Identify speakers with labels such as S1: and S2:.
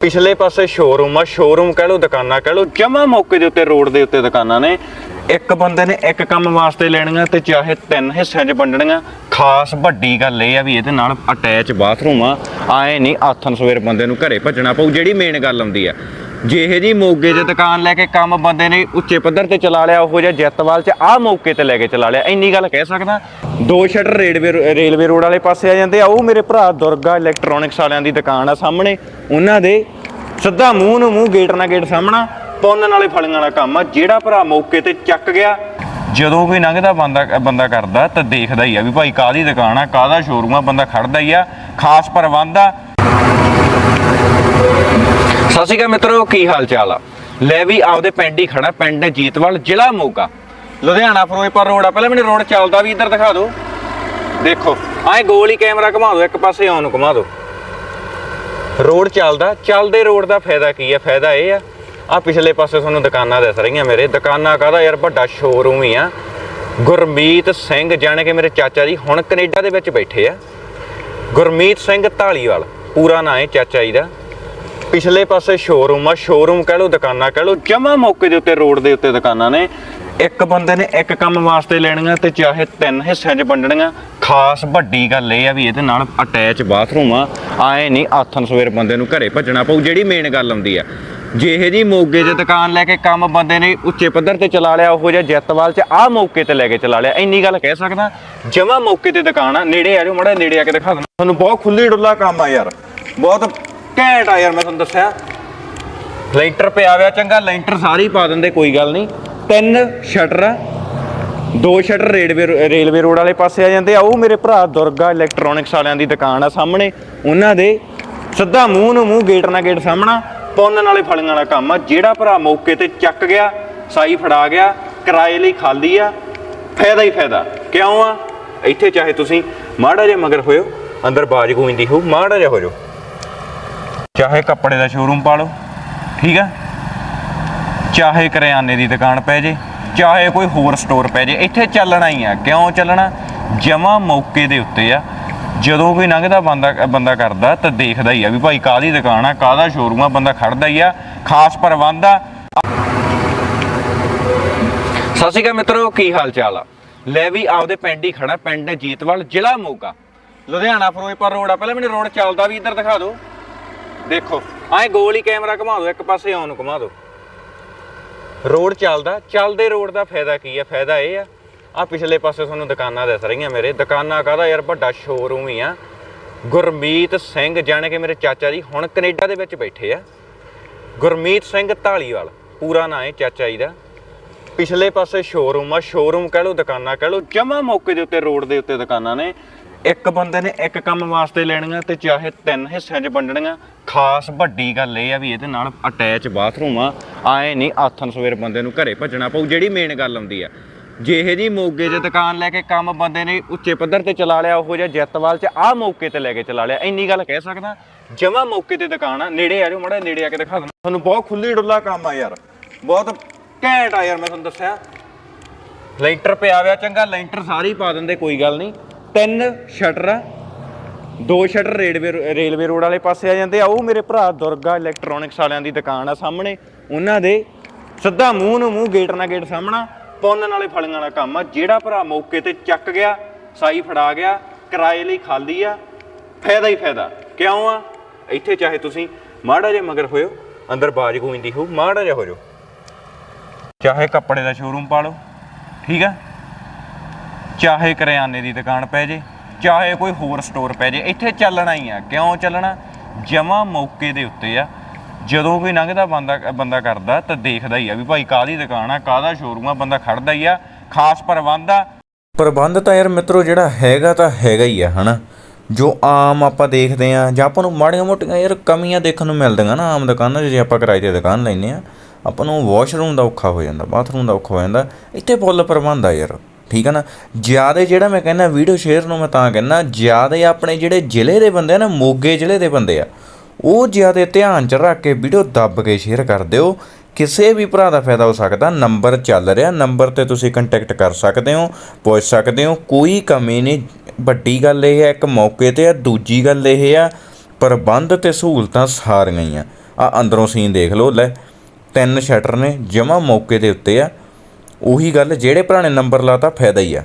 S1: ਪਿਛਲੇ ਪਾਸੇ ਸ਼ੋਰੂਮ ਆ ਸ਼ੋਰੂਮ ਕਹਿ ਲਓ, ਦੁਕਾਨਾਂ ਕਹਿ ਲਓ, ਜਮਾ ਮੌਕੇ ਦੇ ਉੱਤੇ ਰੋਡ ਦੇ ਉੱਤੇ ਦੁਕਾਨਾਂ ਨੇ। ਇੱਕ ਬੰਦੇ ਨੇ ਇੱਕ ਕੰਮ ਵਾਸਤੇ ਲੈਣੀਆਂ ਤੇ ਚਾਹੇ ਤਿੰਨ ਹਿੱਸਿਆਂ 'ਚ ਵੰਡਣੀਆਂ। ਖਾਸ ਵੱਡੀ ਗੱਲ ਇਹ ਆ ਵੀ ਇਹਦੇ ਨਾਲ ਅਟੈਚ ਬਾਥਰੂਮ ਆ। ਆਏ ਨਹੀਂ ਆਥਨ ਸਵੇਰ ਬੰਦੇ ਨੂੰ ਘਰੇ ਭੱਜਣਾ ਪਊ, ਜਿਹੜੀ ਮੇਨ ਗੱਲ ਆਉਂਦੀ ਆ। ਜੇ ਇਹ ਜੀ ਮੋਗੇ 'ਚ ਦੁਕਾਨ ਲੈ ਕੇ ਕੰਮ ਬੰਦੇ ਨੇ ਉੱਚੇ ਪੱਧਰ ਤੇ ਚਲਾ ਲਿਆ, ਉਹੋ ਜਿਹਾ ਜੈਤਵਾਲ 'ਚ ਆਹ ਮੌਕੇ ਤੇ ਲੈ ਕੇ ਚਲਾ ਲਿਆ। ਇੰਨੀ ਗੱਲ ਕਹਿ ਸਕਦਾ, ਦੋ ਸ਼ਟਰ ਰੇਲਵੇ ਰੇਲਵੇ ਰੋਡ ਵਾਲੇ ਪਾਸੇ ਆ ਜਾਂਦੇ ਆ, ਉਹ ਮੇਰੇ ਭਰਾ ਦੁਰਗਾ ਇਲੈਕਟ੍ਰੋਨਿਕਸ ਵਾਲਿਆਂ ਦੀ ਦੁਕਾਨ ਆ ਸਾਹਮਣੇ। ਉਹਨਾਂ ਦੇ ਸਿੱਧਾ ਮੂੰਹ ਨੂੰ ਮੂੰਹ, ਗੇਟ ਨਾਲ ਗੇਟ ਸਾਹਮਣਾ, ਪੁੰਨ ਵਾਲੇ ਫਲੀਆਂ ਵਾਲਾ ਕੰਮ ਆ, ਜਿਹੜਾ ਭਰਾ ਮੌਕੇ ਤੇ ਚੱਕ ਗਿਆ, ਜਦੋਂ ਕੋਈ ਲੰਘਦਾ ਬੰਦਾ ਬੰਦਾ ਕਰਦਾ ਤਾਂ ਦੇਖਦਾ ਹੀ ਆ ਵੀ ਭਾਈ ਕਾਹਦੀ ਦੁਕਾਨ ਆ, ਕਾਹਦਾ ਸ਼ੋਰੂਮ ਆ, ਬੰਦਾ ਖੜਦਾ ਹੀ ਆ, ਖਾਸ ਪ੍ਰਬੰਧ ਆ। ਸਤਿ ਸ਼੍ਰੀ ਅਕਾਲ ਮਿੱਤਰੋ, ਕੀ ਹਾਲ ਚਾਲ ਆ? ਲੈ ਵੀ ਆਪਦੇ ਪਿੰਡ ਹੀ ਖੜਾ ਪਿੰਡ ਜੀਤਵਾਲ, ਜ਼ਿਲ੍ਹਾ ਮੋਗਾ। ਲੁਧਿਆਣਾ, ਫਿਰੋਜ਼ਪੁਰ ਰੋਡ ਆ, ਪਹਿਲਾਂ ਮੈਨੂੰ ਰੋਡ ਚੱਲਦਾ ਵੀ, ਇੱਧਰ ਦਿਖਾ ਦਿਓ। ਦੇਖੋ ਐਂ ਗੋਲ ਹੀ ਕੈਮਰਾ ਘੁਮਾ ਦਿਓ, ਇੱਕ ਪਾਸੇ ਆਉਣ ਨੂੰ ਘੁਮਾ ਦਿਓ। ਰੋਡ ਚੱਲਦਾ, ਚੱਲਦੇ ਰੋਡ ਦਾ ਫਾਇਦਾ ਕੀ ਆ? ਫਾਇਦਾ ਇਹ ਆ ਆ ਪਿਛਲੇ ਪਾਸੇ ਤੁਹਾਨੂੰ ਦੁਕਾਨਾਂ ਦਿਸ ਰਹੀਆਂ ਮੇਰੇ। ਦੁਕਾਨਾਂ ਕਾਹਦਾ ਯਾਰ, ਵੱਡਾ ਸ਼ੋਰੂਮ ਹੀ ਆ। ਗੁਰਮੀਤ ਸਿੰਘ, ਜਾਣੇ ਕਿ ਮੇਰੇ ਚਾਚਾ ਜੀ, ਹੁਣ ਕੈਨੇਡਾ ਦੇ ਵਿੱਚ ਬੈਠੇ ਆ। ਗੁਰਮੀਤ ਸਿੰਘ ਢਾਲੀਵਾਲ ਪੂਰਾ ਨਾਂ ਹੈ ਚਾਚਾ ਜੀ ਦਾ। ਪਿਛਲੇ ਪਾਸੇ ਸ਼ੋਰੂਮ ਆ ਸ਼ੋਰੂਮ ਕਹਿ ਲਓ, ਦੁਕਾਨਾਂ ਕਹਿ ਲਓ, ਜਮਾ ਮੌਕੇ ਦੇ ਉੱਤੇ ਰੋਡ ਦੇ ਉੱਤੇ ਦੁਕਾਨਾਂ ਨੇ। ਇੱਕ ਬੰਦੇ ਨੇ ਇੱਕ ਕੰਮ ਵਾਸਤੇ ਲੈਣੀਆਂ ਤੇ ਚਾਹੇ ਤਿੰਨ ਹਿੱਸਿਆਂ 'ਚ ਵੰਡਣੀਆਂ। ਖਾਸ ਵੱਡੀ ਗੱਲ ਇਹ ਆ ਵੀ ਇਹਦੇ ਨਾਲ ਅਟੈਚ ਬਾਥਰੂਮ ਆ। ਆਏ ਨਹੀਂ ਆਥਨ ਸਵੇਰ ਬੰਦੇ ਨੂੰ ਘਰੇ ਭੱਜਣਾ ਪਊ, ਜਿਹੜੀ ਮੇਨ ਗੱਲ ਆਉਂਦੀ ਆ। ਜੇ ਇਹ ਜੀ ਮੋਗੇ 'ਚ ਦੁਕਾਨ ਲੈ ਕੇ ਕੰਮ ਬੰਦੇ ਨੇ ਉੱਚੇ ਪੱਧਰ ਤੇ ਚਲਾ ਲਿਆ, ਉਹੋ ਜਿਹਾ ਜੈਤਵਾਲ 'ਚ ਆਹ ਮੌਕੇ ਤੇ ਲੈ ਕੇ ਚਲਾ ਲਿਆ। ਇੰਨੀ ਗੱਲ ਕਹਿ ਸਕਦਾ, ਜਮਾ ਮੌਕੇ ਤੇ ਦੁਕਾਨ ਆ, ਨੇੜੇ ਆ ਜਾਓ, ਮੜਾ ਨੇੜੇ ਆ ਕੇ ਦਿਖਾ ਦਿੰਦਾ। ਤੁਹਾਨੂੰ ਬਹੁਤ ਖੁੱਲੀ ਡੁੱਲਾ ਕੰਮ ਆ ਯਾਰ। ਬਹੁਤ ਘੈਂਟ ਆ ਯਾਰ, ਮੈਂ ਤੁਹਾਨੂੰ ਦੱਸਿਆ। ਲੈਂਟਰ ਪਿਆ ਹੋਇਆ, ਚੰਗਾ, ਲੈਂਟਰ ਹੀ ਪਾ ਦਿੰਦੇ, ਕੋਈ ਗੱਲ ਨਹੀਂ। ਤਿੰਨ ਸ਼ਟਰ ਆ, ਦੋ ਸ਼ਟਰ ਰੇਲਵੇ ਰੇਲਵੇ ਰੋਡ ਵਾਲੇ ਪਾਸੇ ਆ ਜਾਂਦੇ ਆ। ਉਹ ਮੇਰੇ ਭਰਾ ਦੁਰਗਾ ਇਲੈਕਟ੍ਰੋਨਿਕਸ ਵਾਲਿਆਂ ਦੀ ਦੁਕਾਨ ਆ ਸਾਹਮਣੇ। ਉਹਨਾਂ ਦੇ ਸਿੱਧਾ ਮੂੰਹ ਨੂੰ ਮੂੰਹ ਗੇਟ ਨਾਲ ਗੇਟ ਸਾਹਮਣਾ। ਪੁੰਨ ਵਾਲੇ ਫਲੀਆਂ ਵਾਲਾ ਕੰਮ ਆ। ਜਿਹੜਾ ਭਰਾ ਮੌਕੇ ਤੇ ਚੱਕ ਗਿਆ, ਸਾਈ ਫੜਾ ਗਿਆ, ਕਿਰਾਏ ਲਈ ਖਾਲੀ ਆ, ਫਾਇਦਾ ਹੀ ਫਾਇਦਾ। ਕਿਉਂ ਆ? ਇੱਥੇ ਚਾਹੇ ਤੁਸੀਂ ਮਾੜਾ ਜਿਹਾ ਮਗਰ ਹੋਇਓ, ਅੰਦਰ ਬਾਜ ਗੂੰਜਦੀ ਹੋ ਮਾੜਾ ਜਿਹਾ ਹੋ ਜਾਓ। ਚਾਹੇ ਕੱਪੜੇ ਦਾ ਸ਼ੋਰੂਮ ਪਾ ਲਓ, ਠੀਕ ਆ? ਚਾਹੇ ਕਰਿਆਨੇ ਦੀ ਦੁਕਾਨ ਪੈ ਜੇ, ਚਾਹੇ ਕੋਈ ਹੋਰ ਸਟੋਰ ਪੈ ਜੇ, ਇੱਥੇ ਚੱਲਣਾ ਹੀ ਆ। ਕਿਉਂ ਚੱਲਣਾ? ਜਮਾ ਮੌਕੇ ਦੇ ਉੱਤੇ ਆ। ਜਦੋਂ ਕੋਈ ਲੰਘਦਾ ਬੰਦਾ ਬੰਦਾ ਕਰਦਾ ਤਾਂ ਦੇਖਦਾ ਹੀ ਆ ਵੀ ਭਾਈ ਕਾਦੀ ਦੁਕਾਨ ਆ ਕਾਦਾ ਸ਼ੋਰੂਮ ਆ, ਬੰਦਾ ਖੜਦਾ ਹੀ ਆ, ਖਾਸ ਪ੍ਰਬੰਧ ਆ। ਸਤਿ ਸ਼੍ਰੀ ਅਕਾਲ ਮਿੱਤਰੋ, ਕੀ ਹਾਲ ਚਾਲ ਆ? ਲੈ ਵੀ ਆਪਦੇ ਪਿੰਡ ਹੀ ਖੜਾ ਪਿੰਡ ਜੀਤਵਾਲ ਜ਼ਿਲ੍ਹਾ ਮੋਗਾ। ਲੁਧਿਆਣਾ, ਫਿਰੋਜ਼ਪੁਰ ਰੋਡ ਆ। ਪਹਿਲਾਂ ਮੈਨੂੰ ਰੋਡ ਚੱਲਦਾ ਵੀ ਇੱਧਰ ਦਿਖਾ ਦਿਓ। ਦੇਖੋ। ਐਂ ਗੋਲ ਹੀ ਕੈਮਰਾ ਘੁਮਾ ਦਿਓ, ਇੱਕ ਪਾਸੇ ਆਉਣ ਨੂੰ ਘੁਮਾ ਦਿਓ। ਰੋਡ ਚੱਲਦਾ, ਚੱਲਦੇ ਰੋਡ ਦਾ ਫਾਇਦਾ ਕੀ ਆ? ਫਾਇਦਾ ਇਹ ਆ ਆ ਪਿਛਲੇ ਪਾਸੇ ਤੁਹਾਨੂੰ ਦੁਕਾਨਾਂ ਦਿਸ ਰਹੀਆਂ ਮੇਰੇ। ਦੁਕਾਨਾਂ ਕਾਹਦਾ ਯਾਰ? ਵੱਡਾ ਸ਼ੋਰੂਮ ਹੀ ਆ। ਗੁਰਮੀਤ ਸਿੰਘ, ਜਾਣੇ ਕਿ ਮੇਰੇ ਚਾਚਾ ਜੀ, ਹੁਣ ਕੈਨੇਡਾ ਦੇ ਵਿੱਚ ਬੈਠੇ ਆ। ਗੁਰਮੀਤ ਸਿੰਘ ਢਾਲੀਵਾਲ ਪੂਰਾ ਨਾਂ ਹੈ ਚਾਚਾ ਜੀ ਦਾ। ਪਿਛਲੇ ਪਾਸੇ ਸ਼ੋਰੂਮ ਆ ਸ਼ੋਰੂਮ ਕਹਿ ਲਓ, ਦੁਕਾਨਾਂ ਕਹਿ ਲਓ, ਜਮਾ ਮੌਕੇ ਦੇ ਉੱਤੇ, ਰੋਡ ਦੇ ਉੱਤੇ ਦੁਕਾਨਾਂ ਨੇ। ਇੱਕ ਬੰਦੇ ਨੇ ਇੱਕ ਕੰਮ ਵਾਸਤੇ ਲੈਣੀਆਂ ਤੇ ਚਾਹੇ ਤਿੰਨ ਹਿੱਸਿਆਂ 'ਚ ਵੰਡਣੀਆਂ। ਖਾਸ ਵੱਡੀ ਗੱਲ ਇਹ ਆ ਵੀ ਇਹਦੇ ਨਾਲ ਅਟੈਚ ਬਾਥਰੂਮ ਆ। ਆਏ ਨਹੀਂ ਆਥਨ ਸਵੇਰ ਬੰਦੇ ਨੂੰ ਘਰੇ ਭੱਜਣਾ ਪਊ, ਜਿਹੜੀ ਮੇਨ ਗੱਲ ਆਉਂਦੀ ਆ। ਜੇ ਇਹ ਜੀ ਮੋਗੇ 'ਚ ਦੁਕਾਨ ਲੈ ਕੇ ਕੰਮ ਬੰਦੇ ਨੇ ਉੱਚੇ ਪੱਧਰ ਤੇ ਚਲਾ ਲਿਆ, ਉਹੋ ਜਿਹਾ ਜੈਤਵਾਲ 'ਚ ਆਹ ਮੌਕੇ ਤੇ ਲੈ ਕੇ ਚਲਾ ਲਿਆ। ਇੰਨੀ ਗੱਲ ਕਹਿ ਸਕਦਾ, ਜਮਾ ਮੌਕੇ ਤੇ ਦੁਕਾਨ ਆ, ਨੇੜੇ ਆ ਜਾਓ, ਮੜਾ ਨੇੜੇ ਆ ਕੇ ਦਿਖਾ ਦਿੰਦਾ ਤੁਹਾਨੂੰ ਬਹੁਤ ਖੁੱਲੀ ਡੁੱਲਾ ਕੰਮ ਆ ਯਾਰ, ਬਹੁਤ ਘੈਂਟ ਆ ਯਾਰ, ਮੈਂ ਤੁਹਾਨੂੰ ਦੱਸਿਆ। ਲੈਂਟਰ ਪਿਆ ਹੋਇਆ ਚੰਗਾ, ਲੈਂਟਰ ਸਾਰੀ ਪਾ ਦਿੰਦੇ, ਕੋਈ ਗੱਲ ਨਹੀਂ। ਤਿੰਨ ਸ਼ਟਰ ਆ ਦੋ ਸ਼ਟਰ ਰੇਲਵੇ ਰੇਲਵੇ ਰੋਡ ਵਾਲੇ ਪਾਸੇ ਆ ਜਾਂਦੇ ਆ। ਉਹ ਮੇਰੇ ਭਰਾ ਦੁਰਗਾ ਇਲੈਕਟ੍ਰੋਨਿਕਸ ਵਾਲਿਆਂ ਦੀ ਦੁਕਾਨ ਆ ਸਾਹਮਣੇ। ਉਹਨਾਂ ਦੇ ਸਿੱਧਾ ਮੂੰਹ ਨੂੰ ਮੂੰਹ ਗੇਟ ਨਾਲ ਗੇਟ ਸਾਹਮਣਾ। ਪੁੰਨ ਵਾਲੇ ਫਲੀਆਂ ਵਾਲਾ ਕੰਮ ਆ। ਜਿਹੜਾ ਭਰਾ ਮੌਕੇ ਤੇ ਚੱਕ ਗਿਆ, ਸਾਈ ਫੜਾ ਗਿਆ, ਕਿਰਾਏ ਲਈ ਖਾਲੀ ਆ, ਫਾਇਦਾ ਹੀ ਫਾਇਦਾ। ਕਿਉਂ ਆ? ਇੱਥੇ ਚਾਹੇ ਤੁਸੀਂ ਮਾੜਾ ਜਿਹਾ ਮਗਰ ਹੋਇਓ, ਅੰਦਰ ਬਾਜ ਗੂੰਜਦੀ ਹੋ ਮਾੜਾ ਜਿਹਾ ਹੋ ਜਾਓ ਚਾਹੇ ਕੱਪੜੇ ਦਾ ਸ਼ੋਰੂਮ ਪਾ ਲਓ, ਠੀਕ ਆ? ਚਾਹੇ ਕਰਿਆਨੇ ਦੀ ਦੁਕਾਨ ਪੈ ਜੇ। ਚਾਹੇ ਕੋਈ ਹੋਰ ਸਟੋਰ ਪੈ ਜੇ ਇੱਥੇ ਚੱਲਣਾ ਹੀ ਆ। ਕਿਉਂ ਚੱਲਣਾ? ਜਮਾ ਮੌਕੇ ਦੇ ਉੱਤੇ ਆ। ਜਦੋਂ ਕੋਈ ਲੰਘਦਾ, ਬੰਦਾ ਬੰਦਾ ਕਰਦਾ ਤਾਂ ਦੇਖਦਾ ਹੀ ਆ ਵੀ ਭਾਈ ਕਾਹਦੀ ਦੁਕਾਨ ਆ, ਕਾਹਦਾ ਸ਼ੋਰੂਮ ਆ, ਬੰਦਾ ਖੜਦਾ ਹੀ ਆ, ਖਾਸ ਪ੍ਰਬੰਧ ਆ।
S2: ਪ੍ਰਬੰਧ ਤਾਂ ਯਾਰ ਮਿੱਤਰੋ, ਜਿਹੜਾ ਹੈਗਾ ਤਾਂ ਹੈਗਾ ਹੀ ਆ, ਹਨਾ? ਜੋ ਆਮ ਆਪਾਂ ਦੇਖਦੇ ਆ, ਜਾਂ ਆਪਾਂ ਨੂੰ ਮਾੜੀਆਂ ਮੋਟੀਆਂ ਯਾਰ ਕਮੀਆਂ ਦੇਖਣ ਨੂੰ ਮਿਲਦੀਆਂ ਨਾ ਆਮ ਦੁਕਾਨਾਂ 'ਚ, ਜੇ ਆਪਾਂ ਕਿਰਾਏ ਤੇ ਦੁਕਾਨ ਲੈਨੇ ਆ, ਆਪਾਂ ਨੂੰ ਵਾਸ਼ਰੂਮ ਦਾ ਔਖਾ ਹੋ ਜਾਂਦਾ ਬਾਥਰੂਮ ਦਾ ਔਖਾ ਹੋ ਜਾਂਦਾ, ਇੱਥੇ ਫੁੱਲ ਪ੍ਰਬੰਧ ਆ ਯਾਰ। ਠੀਕ ਆ ਨਾ? ਜ਼ਿਆਦਾ ਜਿਹੜਾ ਮੈਂ ਕਹਿੰਦਾ ਵੀਡੀਓ ਸ਼ੇਅਰ ਨੂੰ ਮੈਂ ਤਾਂ ਕਹਿੰਦਾ, ਜ਼ਿਆਦਾ ਆਪਣੇ ਜਿਹੜੇ ਜ਼ਿਲ੍ਹੇ ਦੇ ਬੰਦੇ ਆ ਨਾ, ਮੋਗੇ ਜ਼ਿਲ੍ਹੇ ਦੇ ਬੰਦੇ ਆ, ਉਹ ਜ਼ਿਆਦਾ ਧਿਆਨ ਚ ਰੱਖ ਕੇ ਵੀਡੀਓ ਦੱਬ ਕੇ ਸ਼ੇਅਰ ਕਰ ਦਿਓ। ਕਿਸੇ ਵੀ ਭਰਾ ਦਾ ਫਾਇਦਾ ਹੋ ਸਕਦਾ ਨੰਬਰ ਚੱਲ ਰਿਹਾ ਨੰਬਰ ਤੇ ਤੁਸੀਂ ਕੰਟੈਕਟ ਕਰ ਸਕਦੇ ਹੋ, ਪੁੱਛ ਸਕਦੇ ਹੋ, ਕੋਈ ਕਮੀ ਨਹੀਂ। ਵੱਡੀ ਗੱਲ ਇਹ ਹੈ, ਇੱਕ ਮੌਕੇ ਤੇ ਆ, ਦੂਜੀ ਗੱਲ ਇਹ ਆ, ਪ੍ਰਬੰਧ ਤੇ ਸਹੂਲਤਾਂ ਸਾਰੀਆਂ ਹੀ ਆ। ਆ ਅੰਦਰੋਂ ਸੀਨ ਦੇਖ ਲਓ, ਲੈ, ਤਿੰਨ ਸ਼ਟਰ ਨੇ, ਜਮਾ ਮੌਕੇ ਦੇ ਉੱਤੇ ਆ। ਉਹੀ ਗੱਲ ਜਿਹੜੇ ਭਰਾ ਨੇ ਨੰਬਰ ਲਾਤਾ ਫਾਇਦਾ ਹੀ ਆ।